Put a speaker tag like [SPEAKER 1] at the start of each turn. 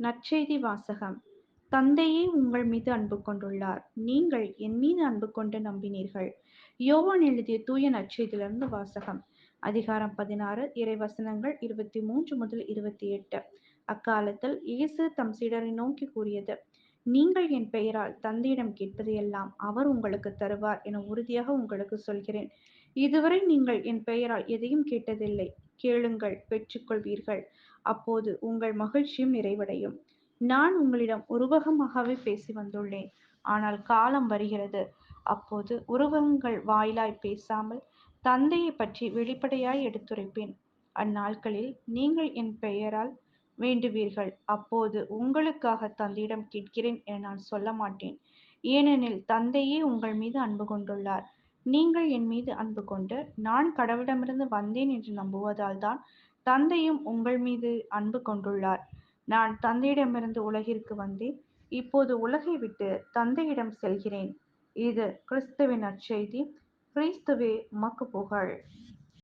[SPEAKER 1] நற்செய்தி வாசகம். தந்தையே உங்கள் மீது அன்பு கொண்டுள்ளார். நீங்கள் என் மீது அன்பு கொண்டு நம்பினீர்கள். யோவான் எழுதிய தூய நற்செய்தியிலிருந்து வாசகம். அதிகாரம் பதினாறு இறைவசனங்கள் இருபத்தி மூன்று முதல் இருபத்தி எட்டு. அக்காலத்தில் இயேசு தம் சீடரை நோக்கி கூறியது நீங்கள் என் பெயரால் தந்தையிடம் கேட்பதையெல்லாம் அவர் உங்களுக்கு தருவார் என உறுதியாக உங்களுக்கு சொல்கிறேன். இதுவரை நீங்கள் என் பெயரால் எதையும் கேட்டதில்லை. கேளுங்கள் பெற்றுக்கொள்வீர்கள். அப்போது உங்கள் மகிழ்ச்சியும் நிறைவடையும். நான் உங்களிடம் உருவகமாகவே பேசி வந்துள்ளேன். ஆனால் காலம் வருகிறது. அப்போது உருவகங்கள் வாயிலாய் பேசாமல் தந்தையை பற்றி வெளிப்படையாய் எடுத்துரைப்பேன். அந்நாட்களில் நீங்கள் என் பெயரால் வேண்டுவீர்கள். அப்போது உங்களுக்காக தந்தையிடம் கேட்கிறேன் என நான் சொல்ல மாட்டேன். ஏனெனில் தந்தையே உங்கள் மீது அன்பு கொண்டுள்ளார். நீங்கள் என் மீது அன்பு கொண்டு நான் கடவுளிடமிருந்து வந்தேன் என்று நம்புவதால் தான் தந்தையும் உங்கள் மீது அன்பு கொண்டுள்ளார். நான் தந்தையிடமிருந்து உலகிற்கு வந்தேன். இப்போது உலகை விட்டு தந்தையிடம் செல்கிறேன். இது கிறிஸ்துவின் நற்செய்தி. கிறிஸ்துவே உமக்கு புகழ்.